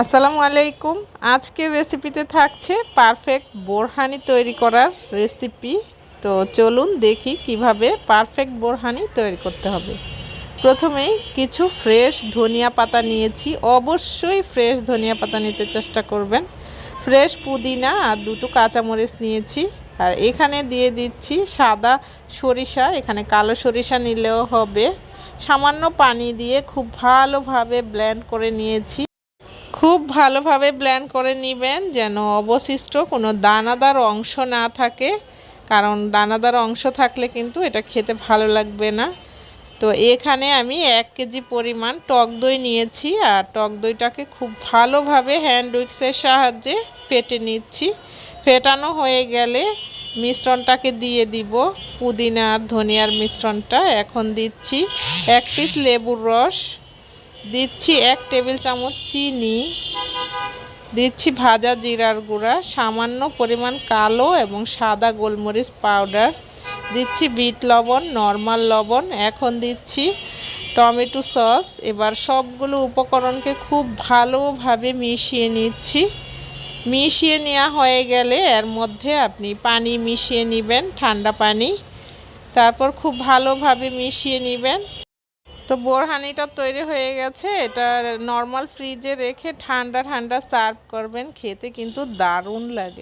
আসসালামু আলাইকুম। আজকের রেসিপিতে থাকছে পারফেক্ট বোরহানি তৈরি করার রেসিপি তো চলুন দেখি কীভাবে পারফেক্ট বোরহানি তৈরি করতে হবে। প্রথমেই কিছু ফ্রেশ ধনিয়া পাতা নিয়েছি। অবশ্যই ফ্রেশ ধনিয়া পাতা নিতে চেষ্টা করবেন। ফ্রেশ পুদিনা আর দুটো কাঁচামরিচ নিয়েছি। আর এখানে দিয়ে দিচ্ছি সাদা সরিষা। এখানে কালো সরিষা নিলেও হবে। সামান্য পানি দিয়ে খুব ভালোভাবে ব্লেন্ড করে নিয়েছি। খুব ভালোভাবে ব্লেন্ড করে নেবেন, যেন অবশিষ্ট কোনো দানাদার অংশ না থাকে, কারণ দানাদার অংশ থাকলে কিন্তু এটা খেতে ভালো লাগবে না। তো এখানে আমি এক কেজি পরিমাণ টক দই নিয়েছি, আর টক দইটাকে খুব ভালোভাবে হ্যান্ড উইক্সের সাহায্যে ফেটে নিচ্ছি। ফেটানো হয়ে গেলে মিশ্রণটাকে দিয়ে দিব, পুদিনা আর ধনিয়ার মিশ্রণটা। এখন দিচ্ছি এক পিস লেবুর রস। দিচ্ছি এক টেবিল চামচ চিনি, দিচ্ছি ভাজা জিরার গুঁড়া, সামান্য পরিমাণ কালো এবং সাদা গোলমরিচ পাউডার, দিচ্ছি বিট লবণ, নর্মাল লবণ, এখন দিচ্ছি টমেটো সস। এবার সবগুলো উপকরণকে খুব ভালোভাবে মিশিয়ে নিচ্ছি। মিশিয়ে নেওয়া হয়ে গেলে এর মধ্যে আপনি পানি মিশিয়ে নেবেন, ঠান্ডা পানি। তারপর খুব ভালোভাবে মিশিয়ে নেবেন। তো বোরহানিটা তৈরি হয়ে গেছে। এটা নর্মাল ফ্রিজে রেখে ঠান্ডা ঠান্ডা সার্ভ করবেন। খেতে কিন্তু দারুণ লাগে।